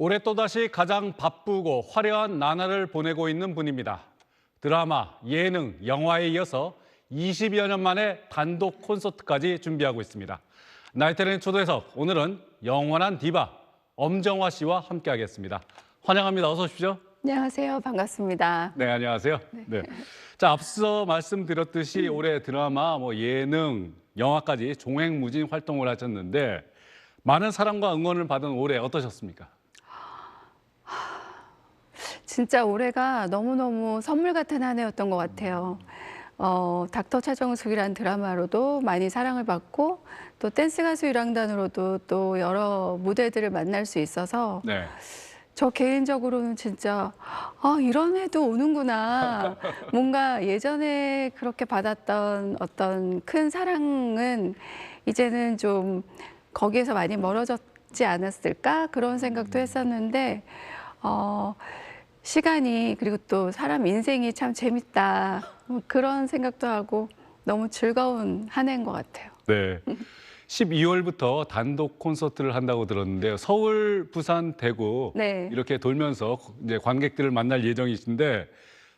올해 또다시 가장 바쁘고 화려한 나날을 보내고 있는 분입니다. 드라마, 예능, 영화에 이어서 20여 년 만에 단독 콘서트까지 준비하고 있습니다. 나이트레인 초대석, 오늘은 영원한 디바 엄정화 씨와 함께하겠습니다. 환영합니다. 어서 오십시오. 안녕하세요. 반갑습니다. 네, 안녕하세요. 네. 자, 앞서 말씀드렸듯이 올해 드라마, 뭐 예능, 영화까지 종횡무진 활동을 하셨는데 많은 사랑과 응원을 받은 올해 어떠셨습니까? 진짜 올해가 너무너무 선물 같은 한 해였던 것 같아요. 어, 닥터 차정숙이라는 드라마로도 많이 사랑을 받고 또 댄스 가수 일왕단으로도 또 여러 무대들을 만날 수 있어서 네. 저 개인적으로는 진짜 아 이런 해도 오는구나 뭔가 예전에 그렇게 받았던 어떤 큰 사랑은 이제는 좀 거기에서 많이 멀어졌지 않았을까 그런 생각도 했었는데 어 시간이 그리고 또 사람 인생이 참 재밌다 뭐 그런 생각도 하고 너무 즐거운 한 해인 것 같아요. 네. 12월부터 단독 콘서트를 한다고 들었는데요. 서울, 부산, 대구 네. 이렇게 돌면서 이제 관객들을 만날 예정이신데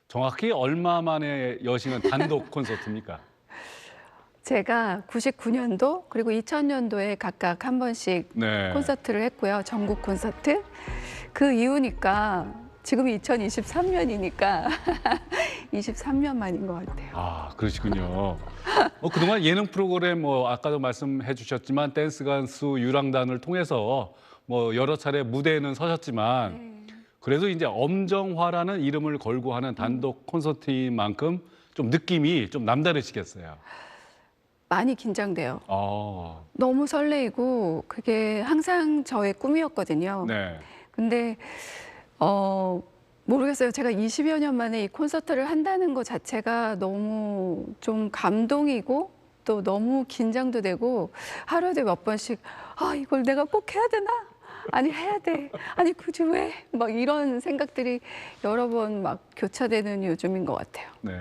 정확히 얼마 만에 여시는 단독 콘서트입니까? 제가 99년도 그리고 2000년도에 각각 한 번씩 네. 콘서트를 했고요. 전국 콘서트. 그 이후니까 지금이 2023년이니까 23년 만인 것 같아요. 아, 그러시군요. 어, 그동안 예능 프로그램 뭐 아까도 말씀해 주셨지만 댄스 가수 유랑단을 통해서 뭐 여러 차례 무대에는 서셨지만 네. 그래도 이제 엄정화라는 이름을 걸고 하는 단독 콘서트인 만큼 좀 느낌이 좀 남다르시겠어요. 많이 긴장돼요. 아, 너무 설레이고 그게 항상 저의 꿈이었거든요. 네. 근데 어 모르겠어요. 제가 20여 년 만에 이 콘서트를 한다는 것 자체가 너무 좀 감동이고 또 너무 긴장도 되고 하루에도 몇 번씩 아 이걸 내가 꼭 해야 되나? 아니 해야 돼. 아니 굳이 왜? 막 이런 생각들이 여러 번 막 교차되는 요즘인 것 같아요. 네.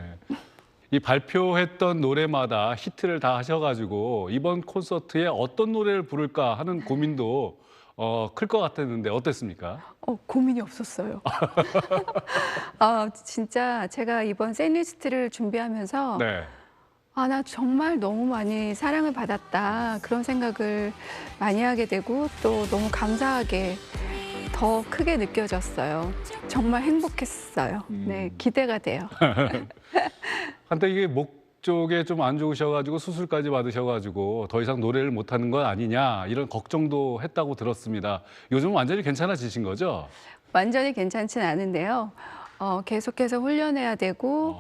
이 발표했던 노래마다 히트를 다 하셔가지고 이번 콘서트에 어떤 노래를 부를까 하는 고민도 어, 클 것 같았는데 어땠습니까? 어, 고민이 없었어요. 아, 진짜 제가 이번 샌리스트를 준비하면서 네. 아, 나 정말 너무 많이 사랑을 받았다. 그런 생각을 많이 하게 되고 또 너무 감사하게 더 크게 느껴졌어요. 정말 행복했어요. 네, 기대가 돼요. 한때 이게 목 쪽에 좀 안 좋으셔가지고 수술까지 받으셔가지고 더 이상 노래를 못하는 건 아니냐 이런 걱정도 했다고 들었습니다. 요즘 완전히 괜찮아지신 거죠? 완전히 괜찮진 않은데요. 어, 계속해서 훈련해야 되고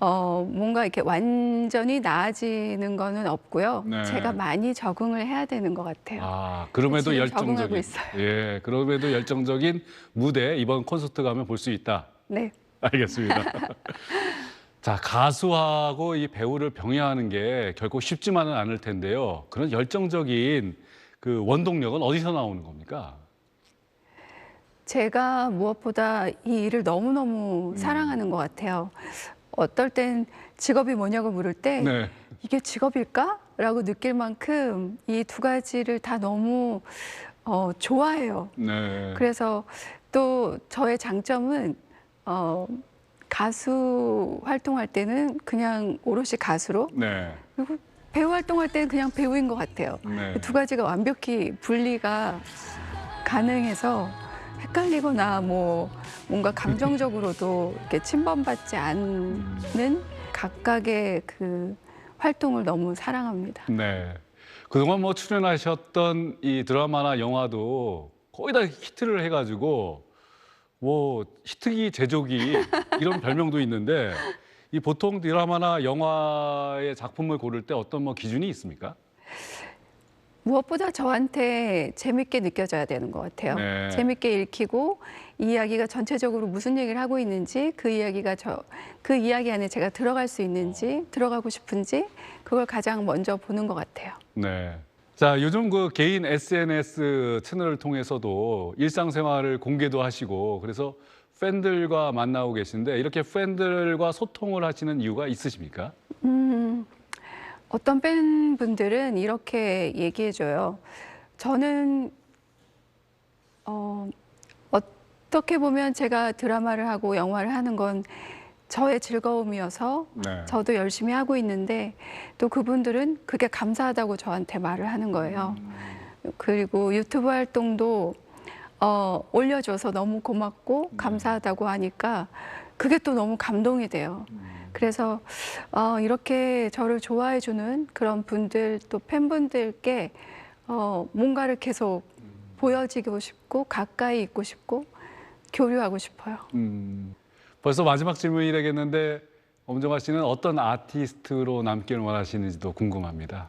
어, 뭔가 이렇게 완전히 나아지는 거는 없고요. 네. 제가 많이 적응을 해야 되는 것 같아요. 아 그럼에도 지금 적응하고 열정적인 있어요. 예 그럼에도 열정적인 무대 이번 콘서트 가면 볼 수 있다. 네. 알겠습니다. 자, 가수하고 이 배우를 병행하는 게 결코 쉽지만은 않을 텐데요. 그런 열정적인 그 원동력은 어디서 나오는 겁니까? 제가 무엇보다 이 일을 너무너무 음. 사랑하는 것 같아요. 어떨 땐 직업이 뭐냐고 물을 때 네. 이게 직업일까? 라고 느낄 만큼 이 두 가지를 다 너무 어, 좋아해요. 네. 그래서 또 저의 장점은 어, 가수 활동할 때는 그냥 오롯이 가수로 네. 그리고 배우 활동할 때는 그냥 배우인 것 같아요. 네. 두 가지가 완벽히 분리가 가능해서 헷갈리거나 뭐 뭔가 감정적으로도 이렇게 침범받지 않는 각각의 그 활동을 너무 사랑합니다. 네. 그동안 뭐 출연하셨던 이 드라마나 영화도 거의 다 히트를 해가지고 뭐 히트기 제조기 이런 별명도 있는데 이 보통 드라마나 영화의 작품을 고를 때 어떤 뭐 기준이 있습니까? 무엇보다 저한테 재밌게 느껴져야 되는 것 같아요. 네. 재밌게 읽히고 이 이야기가 전체적으로 무슨 얘기를 하고 있는지 그 이야기가 저 그 이야기 안에 제가 들어갈 수 있는지 들어가고 싶은지 그걸 가장 먼저 보는 것 같아요. 네. 자, 요즘 그 개인 SNS 채널을 통해서도 일상생활을 공개도 하시고 그래서 팬들과 만나고 계신데 이렇게 팬들과 소통을 하시는 이유가 있으십니까? 음, 어떤 팬분들은 이렇게 얘기해줘요. 저는 어, 어떻게 보면 제가 드라마를 하고 영화를 하는 건 저의 즐거움이어서 네. 저도 열심히 하고 있는데 또 그분들은 그게 감사하다고 저한테 말을 하는 거예요. 그리고 유튜브 활동도 어, 올려줘서 너무 고맙고 감사하다고 하니까 그게 또 너무 감동이 돼요. 그래서 어, 이렇게 저를 좋아해 주는 그런 분들 또 팬분들께 어, 뭔가를 계속 보여지고 싶고 가까이 있고 싶고 교류하고 싶어요. 음, 벌써 마지막 질문이 되겠는데 엄정화 씨는 어떤 아티스트로 남기를 원하시는지도 궁금합니다.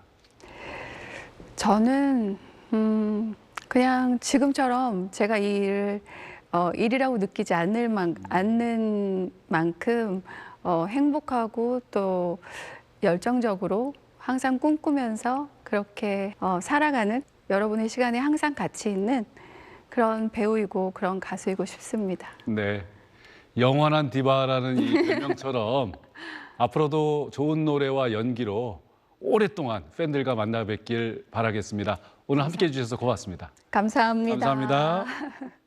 저는 음, 그냥 지금처럼 제가 이 일을 어, 일이라고 느끼지 않을 만, 않는 만큼 어, 행복하고 또 열정적으로 항상 꿈꾸면서 그렇게 어, 살아가는 여러분의 시간에 항상 같이 있는 그런 배우이고 그런 가수이고 싶습니다. 네. 영원한 디바라는 이 별명처럼 앞으로도 좋은 노래와 연기로 오랫동안 팬들과 만나 뵙길 바라겠습니다. 오늘 함께 해주셔서 고맙습니다. 감사합니다. 감사합니다.